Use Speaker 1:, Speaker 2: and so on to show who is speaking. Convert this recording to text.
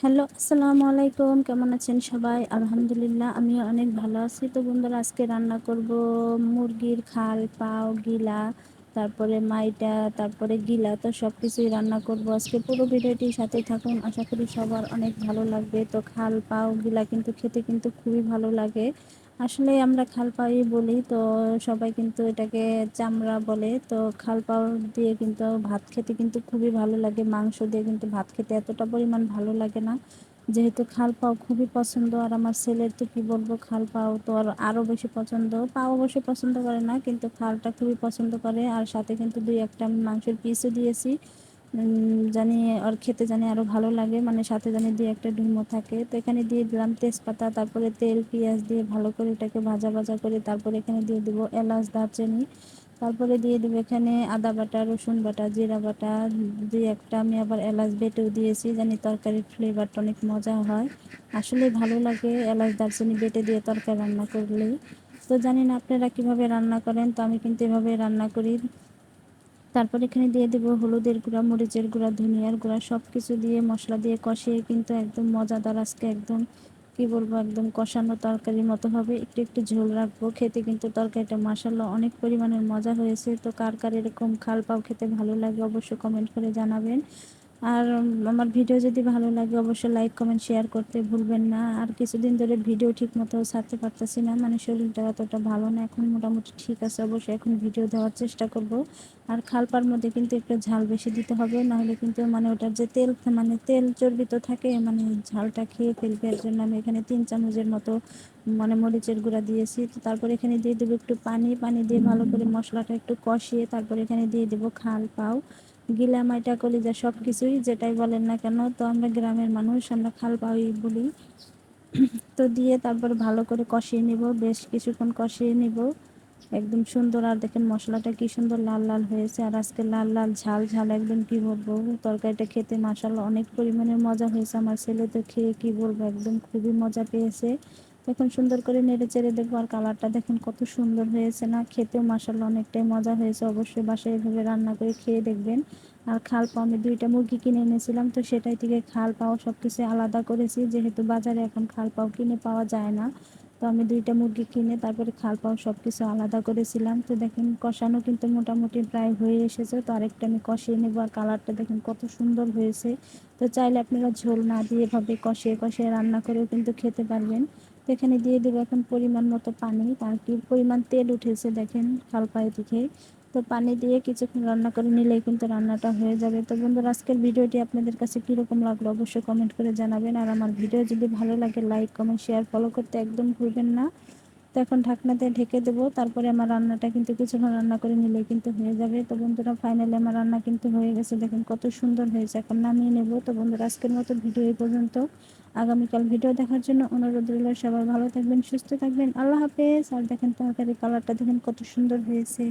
Speaker 1: Hello, আসসালামু আলাইকুম। কেমন আছেন সবাই? আলহামদুলিল্লাহ আমি অনেক ভালো আছি। তো বন্ধুরা, আজকে রান্না করব মুরগির খাল, পাও, গিলা, তারপরে মাইটা, তারপরে গিলা। তো সব কিছুই রান্না করব আজকে। পুরো ভিডিওটির সাথে থাকুন। আশা করি সবার অনেক ভালো লাগবে। তো খাল, পাও, গিলা কিন্তু খেতে কিন্তু খুবই ভালো লাগে। আসলে আমরা খাল পাই বলি, তো সবাই কিন্তু এটাকে চামড়া বলে। তো খাল পাও দিয়ে কিন্তু ভাত খেতে কিন্তু খুবই ভালো লাগে, মাংস দিয়ে কিন্তু ভাত খেতে এতটা পরিমাণ ভালো লাগে না। যেহেতু খাল পাও খুবই পছন্দ, আর আমার ছেলের তো কী বলব, খাল পাও তো আর আরও বেশি পছন্দ। পাও অবশ্যই পছন্দ করে না, কিন্তু খালটা খুবই পছন্দ করে। আর সাথে কিন্তু দুই একটা আমি মাংসের পিসও দিয়েছি। জানি আর খেতে জানি আরও ভালো লাগে মানে সাথে জানি দিয়ে একটা ডুমো থাকে। তো এখানে দিয়ে দিলাম তেজপাতা, তারপরে তেল, পেঁয়াজ দিয়ে ভালো করে এটাকে ভাজা ভাজা করে তারপরে এখানে দিয়ে দেবো এলাচ, দারচিনি। তারপরে দিয়ে দেবো এখানে আদা বাটা, রসুন বাটা, জিরা বাটা দিয়ে একটা। আমি আবার এলাচ বেটেও দিয়েছি, জানি তরকারির ফ্লেভারটা অনেক মজা হয়। আসলে ভালো লাগে এলাচ, দারচিনি বেটে দিয়ে তরকারি রান্না করলে তো জানি না আপনারা কীভাবে রান্না করেন, তো আমি কিন্তু এভাবে রান্না করি। তারপর এখানে দিয়ে দেবো হলুদের গুঁড়া, মরিচের গুঁড়া, ধনিয়ার গুঁড়া সব কিছু দিয়ে মশলা দিয়ে কষিয়ে কিন্তু একদম মজাদার আজকে একদম, কি বলব, একদম কষানো তরকারির মতো হবে। একটু একটু ঝোল রাখব, খেতে কিন্তু তরকারিটা মাসাল্লা অনেক পরিমাণের মজা হয়েছে। তো কার কার এরকম খাল পাও খেতে ভালো লাগে অবশ্যই কমেন্ট করে জানাবেন। আর আমার ভিডিও যদি ভালো লাগে অবশ্যই লাইক, কমেন্ট, শেয়ার করতে ভুলবেন না। আর কিছুদিন ধরে ভিডিও ঠিক মতো ছাড়তে পারতেছি না মানে শরীরটা অতটা ভালো না, এখন মোটামুটি ঠিক আছে, অবশ্যই এখন ভিডিও দেওয়ার চেষ্টা করব। আর খালপার মধ্যে কিন্তু একটু ঝাল বেশি দিতে হবে, নাহলে কিন্তু মানে ওটার যে তেল মানে তেল চর্বিত থাকে মানে ঝালটা খেয়ে ফেলবে। এর জন্য আমি এখানে তিন চামচের মতো মানে মরিচের গুঁড়া দিয়েছি। তো তারপর এখানে দিয়ে দেবো একটু পানি পানি দিয়ে ভালো করে মশলাটা একটু কষিয়ে তারপর এখানে দিয়ে দেবো খাল পাও। গিলা, মাইটা, কলিজা সব কিছুই যেটাই বলেন না কেন, তো আমরা গ্রামের মানুষ, আমরা খাল পাই বলি। তো দিয়ে তারপর ভালো করে কষিয়ে নিব, বেশ কিছুক্ষণ কষিয়ে নিব। একদম সুন্দর, আর দেখেন মশলাটা কি সুন্দর লাল লাল হয়েছে, আর আজকে লাল লাল ঝাল ঝাল একদম কি বলব, তরকারিটা খেতে মাসাল্লাহ অনেক পরিমাণে মজা হয়েছে। আমার ছেলে তো খেয়ে কি বলব, একদম খুবই মজা পেয়েছে। এখন সুন্দর করে নেড়ে চেড়ে দেখব আর কালারটা দেখেন কত সুন্দর হয়েছে না? খেতেও মাসাল্লাহ অনেকটাই মজা হয়েছে। অবশ্যই বাসায় এভাবে রান্না করে খেয়ে দেখবেন। আর খাল পাও আমি দুইটা মুরগি কিনে এনেছিলাম, তো সেটাই থেকে খাল পাও সব কিছু আলাদা করেছি। যেহেতু বাজারে এখন খাল পাও কিনে পাওয়া যায় না, তো আমি দুইটা মুরগি কিনে তারপরে খাল পাও সব কিছু আলাদা করেছিলাম। তো দেখেন, কষানো কিন্তু মোটামুটি প্রায় হয়ে এসেছে, তো আরেকটা আমি কষিয়ে নেব আর কালারটা দেখেন কত সুন্দর হয়েছে। তো চাইলে আপনারা ঝোল না দিয়ে এভাবে কষিয়ে কষিয়ে রান্না করেও কিন্তু খেতে পারবেন। এখানে দিয়ে দেবো এখন পরিমাণ মতো পানি। তার কি পরিমাণ তেল উঠেছে দেখেন খাল পায়ে দিকে। তো পানি দিয়ে কিছুক্ষণ রান্না করে নিলেই কিন্তু রান্নাটা হয়ে যাবে। তো বন্ধুরা, আজকের ভিডিওটি আপনাদের কাছে কীরকম লাগল অবশ্যই কমেন্ট করে জানাবেন। আর আমার ভিডিও যদি ভালো লাগে, লাইক, কমেন্ট, শেয়ার ফলো করতে একদম ভুলবেন না। তো এখন ঢাকনাতে ঢেকে দেবো। তারপরে আমার রান্নাটা কিন্তু কিছুক্ষণ রান্না করে নিলে কিন্তু হয়ে যাবে। তো বন্ধুরা ফাইনালি আমার রান্না কিন্তু হয়ে গেছে। দেখেন কত সুন্দর হয়েছে। এখন নামিয়ে নেব। তো বন্ধুরা, আজকের মতো ভিডিও এই পর্যন্ত। আগামীকাল ভিডিও দেখার জন্য অনুরোধ রইল। সবাই ভালো থাকবেন, সুস্থ থাকবেন। আল্লাহ হাফেজ। আর দেখেন তরকারি কালারটা দেখেন কত সুন্দর হয়েছে।